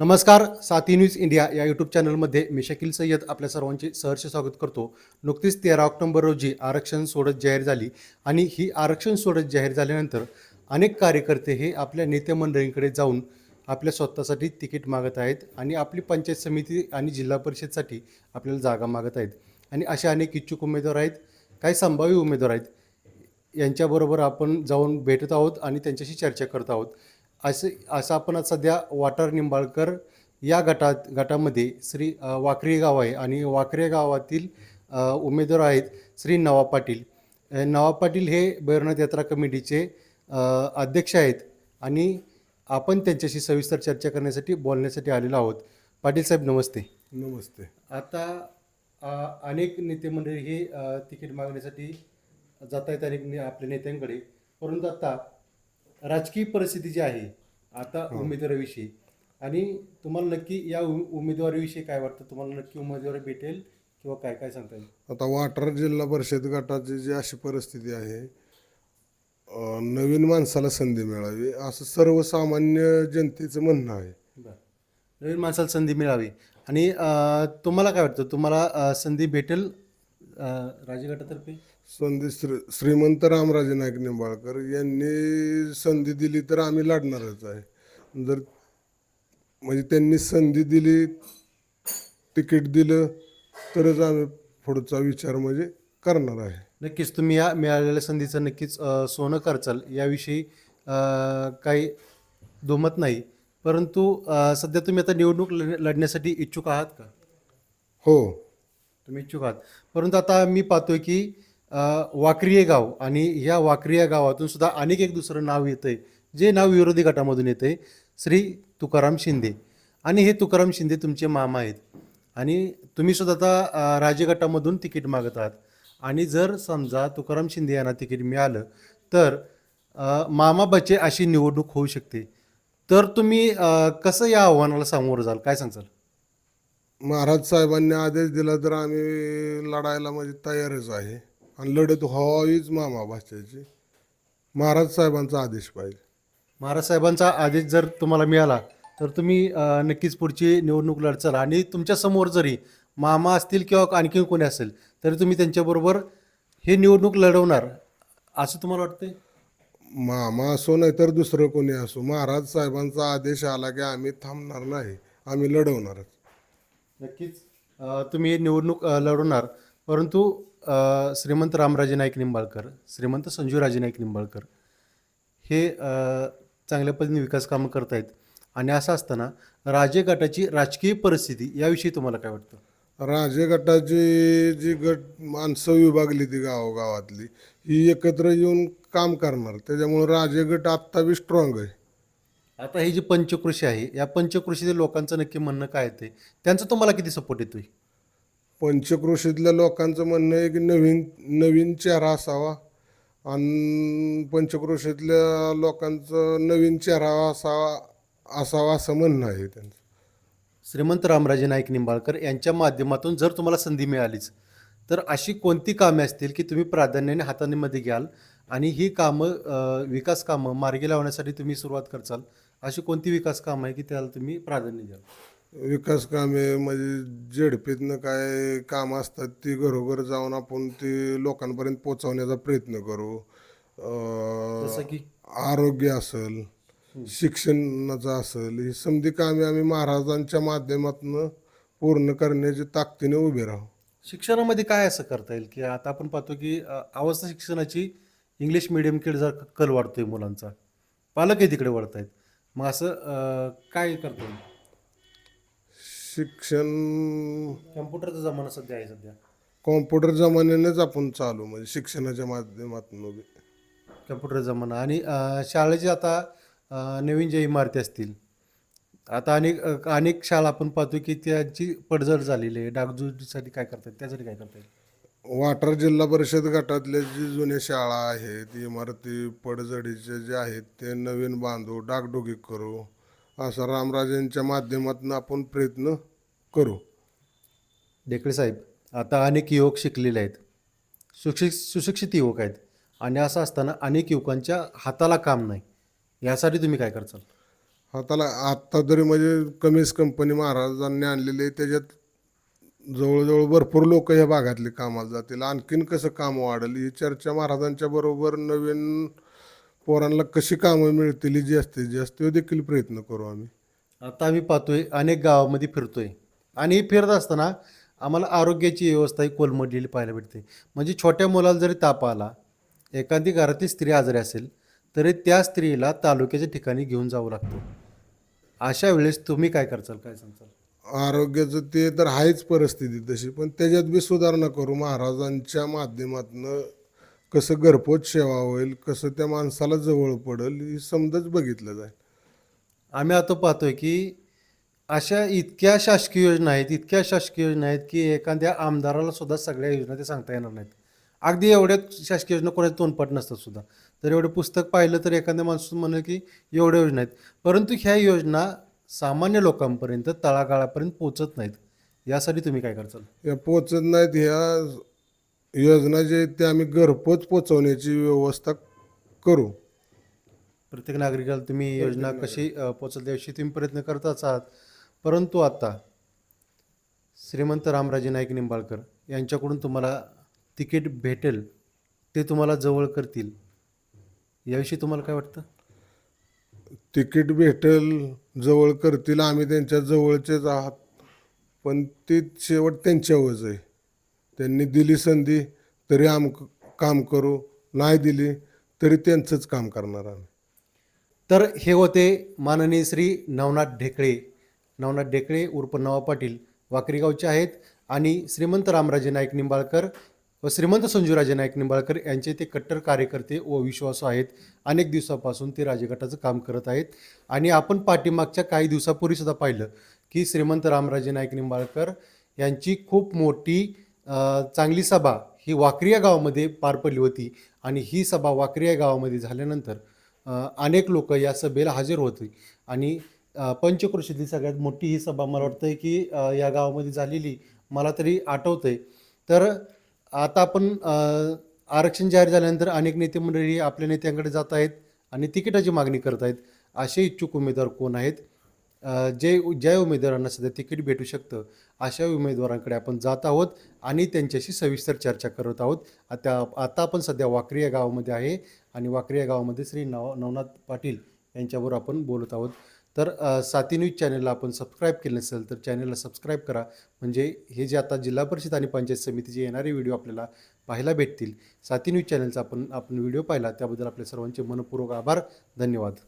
नमस्कार साथी news India या यूट्यूब चॅनलमध्ये मी शकील सय्यद आपल्या सर्वांचे सहर्ष स्वागत करतो. नुकतीच तेरा ऑक्टोबर रोजी आरक्षण सोडत जाहीर झाली आणि ही आरक्षण सोडत जाहीर झाल्यानंतर अनेक कार्यकर्ते हे आपल्या नेते मंडळींकडे जाऊन आपल्या स्वतःसाठी तिकीट मागत आहेत आणि आपली पंचायत समिती आणि जिल्हा परिषदसाठी आपल्याला जागा मागत आहेत. आणि अशा अनेक इच्छुक उमेदवार आहेत काही संभाव्य उमेदवार आहेत यांच्याबरोबर आपण जाऊन भेटत आहोत आणि त्यांच्याशी चर्चा करत आहोत. असे असं आपण सध्या वाटर निंबाळकर या गटात गटामध्ये श्री वाकरी गाव आहे आणि वाकरे गावातील उमेदवार आहेत श्री नवाब पाटील. अ, नवाब पाटील हे भैरवनाथ यात्रा कमिटीचे अध्यक्ष आहेत आणि आपण त्यांच्याशी सविस्तर चर्चा करण्यासाठी बोलण्यासाठी आलेलो आहोत. पाटील साहेब नमस्ते. नमस्ते. आता अनेक नेते मंडळी हे तिकीट मागण्यासाठी जात आहेत अनेक ने- आपल्या नेत्यांकडे. परंतु आता राजकीय परिस्थिती जी आहे आता उमेदवाराविषयी. आणि तुम्हाला नक्की या उमेदवारीविषयी काय वाटतं? तुम्हाला नक्की उमेदवारी भेटेल किंवा काय काय सांगता येईल? आता वाटर जिल्हा परिषद गटाची जी अशी परिस्थिती आहे नवीन माणसाला संधी मिळावी असं सर्वसामान्य जनतेचं म्हणणं आहे. नवीन माणसाला संधी मिळावी. आणि तुम्हाला काय वाटतं? तुम्हाला संधी भेटेल राजगटातर्फे संधी श्री श्रीमंत रामराजे नाईक निंबाळकर यांनी संधी दिली तर आम्ही लढणारच आहे. जर म्हणजे त्यांनी संधी दिली तिकीट दिलं तरच आम्ही पुढचा विचार म्हणजे करणार आहे. नक्कीच तुम्ही या मिळालेल्या संधीचं नक्कीच अ, सोनं करचाल. याविषयी अ, काही दुमत नाही. परंतु अ, सध्या तुम्ही आता निवडणूक लढ- लढण्यासाठी इच्छुक आहात का? हो. तुम्ही इच्छुक आहात. परंतु आता मी पाहतोय की वाकरिये गाव आणि ह्या वाकरिया गावातून सुद्धा अनेक एक दुसरं नाव येतं आहे जे नाव विरोधी गटामधून येतं आहे श्री तुकाराम शिंदे. आणि हे तुकाराम शिंदे तुमचे मामा आहेत. आणि तुम्ही सुद्धा आता अ, राज्य गटामधून तिकीट मागत आहात. आणि जर समजा तुकाराम शिंदे यांना तिकीट मिळालं तर मामा बचे अशी निवडणूक होऊ शकते. तर तुम्ही कसं या आव्हानाला सामोरं जाल? काय सांगाल? महाराज साहेबांनी आदेश दिला तर आम्ही लढायला म्हणजे तयारच आहे. आणि लढत व्हावीच मामा भाषेची महाराज साहेबांचा आदेश पाहिजे. महाराज साहेबांचा आदेश जर तुम्हाला मिळाला तर तुम्ही अ, नक्कीच पुढची निवडणूक लढचाल. आणि तुमच्यासमोर जरी मामा असतील किंवा आणखी कोणी असेल तरी तुम्ही त्यांच्याबरोबर हे निवडणूक लढवणार असं तुम्हाला वाटतंय? मामा असो नाही तर दुसरं कोणी असो महाराज साहेबांचा आदेश आला की आम्ही थांबणार नाही. आम्ही लढवणारच. नक्कीच अ, तुम्ही ही निवडणूक अ, लढवणार. परंतु श्रीमंत रामराजे नाईक निंबाळकर श्रीमंत संजूराजे नाईक निंबाळकर हे चांगल्या पद्धतीने विकास कामं करतायत. आणि असं असताना राजे गटाची राजकीय परिस्थिती याविषयी तुम्हाला काय वाटतं? राजे गटाची जी गट माणसं विभागली ती गावोगावातली ही एकत्र येऊन काम करणार. त्याच्यामुळे राजे गट आत्ता बी स्ट्रॉंग आहे. आता ही जी पंचकृषी आहे या पंचकृषीतील लोकांचं नक्की म्हणणं काय येते त्यांचं तुम्हाला किती सपोर्ट येतोय? पंचक्रोशीतल्या लोकांचं म्हणणं आहे की नवीन नवीन चेहरा असावा. आणि पंचक्रोशीतल्या लोकांचं नवीन चेहरा असावा असावा असं म्हणणं आहे त्यांचं. श्रीमंत रामराजे नाईक निंबाळकर यांच्या माध्यमातून जर तुम्हाला संधी मिळालीच तर अशी कोणती कामे असतील की तुम्ही प्राधान्याने हातांमध्ये घ्याल आणि ही कामं विकास कामं मार्गी लावण्यासाठी तुम्ही सुरुवात करचाल अशी कोणती विकास कामं आहे की त्याला तुम्ही प्राधान्य द्याल? विकास कामे म्हणजे झेडपीतनं काय कामं असतात ती घरोघर जाऊन आपण ती लोकांपर्यंत पोहोचवण्याचा प्रयत्न करू. अं, जसं की? आरोग्य असेल शिक्षणाचं असेल ही समधी कामे आम्ही महाराजांच्या माध्यमातून पूर्ण करण्याची ताकदीने उभे राहू. शिक्षणामध्ये काय असं करता येईल? की आता आपण पाहतो की अ, अवस्था शिक्षणाची इंग्लिश मिडियमकडे जर कल वाढतोय मुलांचा. पालकही तिकडे वळत आहेत मग असं अ, काय करता येईल? शिक्षण कम्प्युटरचा जमाना सध्या आहे सध्या. कॉम्प्युटर जमान्यानेच आपण चालू म्हणजे शिक्षणाच्या माध्यमातून उभे. कम्प्युटर जमाना. आणि अ, शाळेचे आता अ, नवीन ज्या इमारती असतील आता अनेक अ, अनेक शाळा आपण पाहतो की त्यांची पडझड झालेली आहे. डागडुजीसाठी काय करतात त्यासाठी काय करता येईल वाटर जिल्हा परिषद गटातल्या जी जुन्या शाळा आहेत इमारती पडझडीचे जे आहेत ते नवीन बांधू डागडुगी करू. असा रामराजेंच्या माध्यमातून आपण प्रयत्न करू. डेकळे साहेब आता अनेक युवक शिकलेले आहेत. सुशिक सुशिक्षित युवक आहेत. आणि असं असताना अनेक युवकांच्या हाताला काम नाही. यासाठी तुम्ही काय करचाल? हाताला आत्ता तरी म्हणजे कमीच कंपनी महाराजांनी आणलेली आहे. त्याच्यात जवळजवळ भरपूर लोक ह्या भागातले कामाला जातील. आणखीन कसं काम वाढेल? ही चर्चा महाराजांच्या बरोबर नवीन पोरांना कशी कामं मिळतील ही जास्तीत जास्त हे देखील प्रयत्न करू आम्ही. आता आम्ही पाहतोय अनेक गावामध्ये फिरतोय. आणि हे फिरत असताना आम्हाला आरोग्याची व्यवस्था ही कोलमडलेली पाहायला भेटते. म्हणजे छोट्या मुलाला जरी ताप आला एखादी घरातली स्त्री आजारी असेल तरी त्या स्त्रीला तालुक्याच्या ठिकाणी घेऊन जावं लागतं. अशा वेळेस तुम्ही काय करचाल काय सांगचाल आरोग्याचं ते तर आहेच परिस्थिती तशी पण त्याच्यात बी सुधारणा करू महाराजांच्या माध्यमातनं कसं घरपोच सेवा होईल कसं त्या माणसाला जवळ पडेल ही समजच बघितलं जाईल. आम्ही आता पाहतोय की अशा इतक्या शासकीय योजना आहेत इतक्या शासकीय योजना आहेत की एखाद्या आमदाराला सुद्धा सगळ्या योजना ते सांगता येणार नाहीत. अगदी एवढ्या शासकीय योजना कोणाच्या तोंडपाठ नसतात सुद्धा. तर एवढं पुस्तक पाहिलं तर एखाद्या माणूस म्हणेल की एवढ्या योजना आहेत. परंतु ह्या योजना सामान्य लोकांपर्यंत तळागाळापर्यंत पोचत नाहीत. यासाठी तुम्ही काय करचाल या पोचत नाहीत ह्या योजना जे आहेत त्या आम्ही घरपोच पोचवण्याची व्यवस्था करू. प्रत्येक नागरिकाला तुम्ही योजना कशी अ, पोचल याविषयी तुम्ही प्रयत्न करताच आहात परंतु आता श्रीमंत रामराजे नाईक निंबाळकर यांच्याकडून तुम्हाला तिकीट भेटेल ते तुम्हाला जवळ करतील. याविषयी तुम्हाला काय वाटतं? तिकीट भेटेल जवळ करतील. आम्ही त्यांच्या जवळचेच आहात. पण ते शेवट त्यांच्यावरच आहे. त्यांनी दिली संधी तरी आम काम करू नाही दिली तरी त्यांचंच काम करणार आम्ही. तर हे होते माननीय श्री नवनाथ ढेकळे. नवनाथ ढेकळे उर्फ नवा पाटील वाकरीगावचे आहेत. आणि श्रीमंत रामराजे नाईक निंबाळकर व श्रीमंत संजूराजे नाईक निंबाळकर यांचे ते कट्टर कार्यकर्ते व विश्वासू आहेत. अनेक दिवसापासून ते राजगटाचं काम करत आहेत. आणि आपण पाठीमागच्या काही दिवसापूर्वी सुद्धा पाहिलं की श्रीमंत रामराजे नाईक निंबाळकर यांची खूप मोठी चांगली सभा ही वाकरिया गावामध्ये पार पडली होती आणि ही सभा वाकरिया गावामध्ये झाल्यानंतर अनेक लोक या सभेला हजर होती. आणि पंचक्रोशीतली सगळ्यात मोठी ही सभा मला वाटतं की या गावामध्ये झालेली मला तरी आठवतंय. तर आता आपण आरक्षण जाहीर झाल्यानंतर अनेक नेते मंडळी आपल्या नेत्यांकडे जात आहेत आणि तिकिटाची मागणी करत आहेत. असे इच्छुक उमेदवार कोण आहेत? जे ज्या उमेदवारांना सध्या तिकीट भेटू शकतं अशा उमेदवारांकडे आपण जात आहोत आणि त्यांच्याशी सविस्तर चर्चा करत आहोत. आता आता आपण सध्या वाकरी या गावामध्ये आहे आणि वाकरी या गावामध्ये श्री नव नवनाथ पाटील यांच्यावर आपण बोलत आहोत. तर साती न्यूज चॅनलला आपण सबस्क्राईब केलं नसेल तर चॅनलला सबस्क्राईब करा. म्हणजे हे जे आता जिल्हा परिषद आणि पंचायत समितीचे येणारे व्हिडिओ आपल्याला पाहायला भेटतील. साती न्यूज चॅनलचा आपण आपण व्हिडिओ पाहिला. त्याबद्दल आपल्या सर्वांचे मनपूर्वक आभार. धन्यवाद.